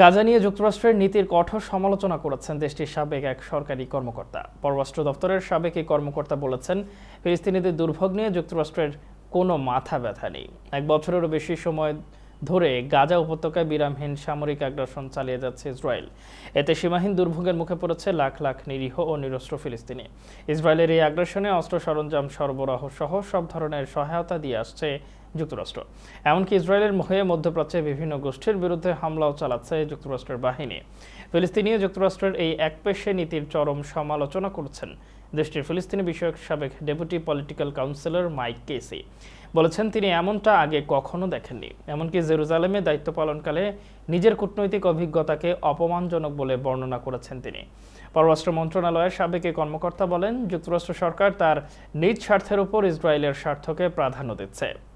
গাজা নিয়ে যুক্তরাষ্ট্রের নীতির কঠোর সমালোচনা করেছেন দেশটির সাবেক এক সরকারি কর্মকর্তা। পররাষ্ট্র দপ্তরের সাবেক এই কর্মকর্তা বলেছেন, ফিলিস্তিনিদের দুর্ভোগ নিয়ে যুক্তরাষ্ট্রের কোনো মাথা ব্যথা নেই। এক বছরেরও বেশি সময় ধরে গাজা উপত্যকায় বিরামহীন সামরিক আগ্রাসন চালিয়ে যাচ্ছে ইসরায়েল। এতে সীমাহীন দুর্ভোগের মুখে পড়েছে লাখ লাখ নিরীহ ও নিরস্ত্র ফিলিস্তিনি। ইসরায়েলের এই আগ্রাসনে অস্ত্র সরঞ্জাম সরবরাহ সহ সব ধরনের সহায়তা দিয়ে আসছে যুক্তরাষ্ট্র। এমনকি ইসরায়েলের হয়ে মধ্যপ্রাচ্যে বিভিন্ন গোষ্ঠীর বিরুদ্ধে হামলাও চালাচ্ছে যুক্তরাষ্ট্রের বাহিনী। ফিলিস্তিনি যুক্তরাষ্ট্রের এই একপেশে নীতির চরম সমালোচনা করছেন। দেশটির ফিলিস্তিনি বিষয়ক সাবেক deputy political counsellor Mike Casey. বলেছেন, তিনি এমনটা আগে কখনো দেখেননি। এমনকি জেরুজালেমে দায়িত্ব পালনকালে নিজের কূটনৈতিক অভিজ্ঞতাকে অপমানজনক বলে বর্ণনা করেছেন তিনি। পররাষ্ট্র মন্ত্রণালয়ের সাবেক কর্মকর্তা বলেন, যুক্তরাষ্ট্র সরকার তার নিজ স্বার্থের উপর ইসরায়েলের স্বার্থকে প্রাধান্য দিচ্ছে।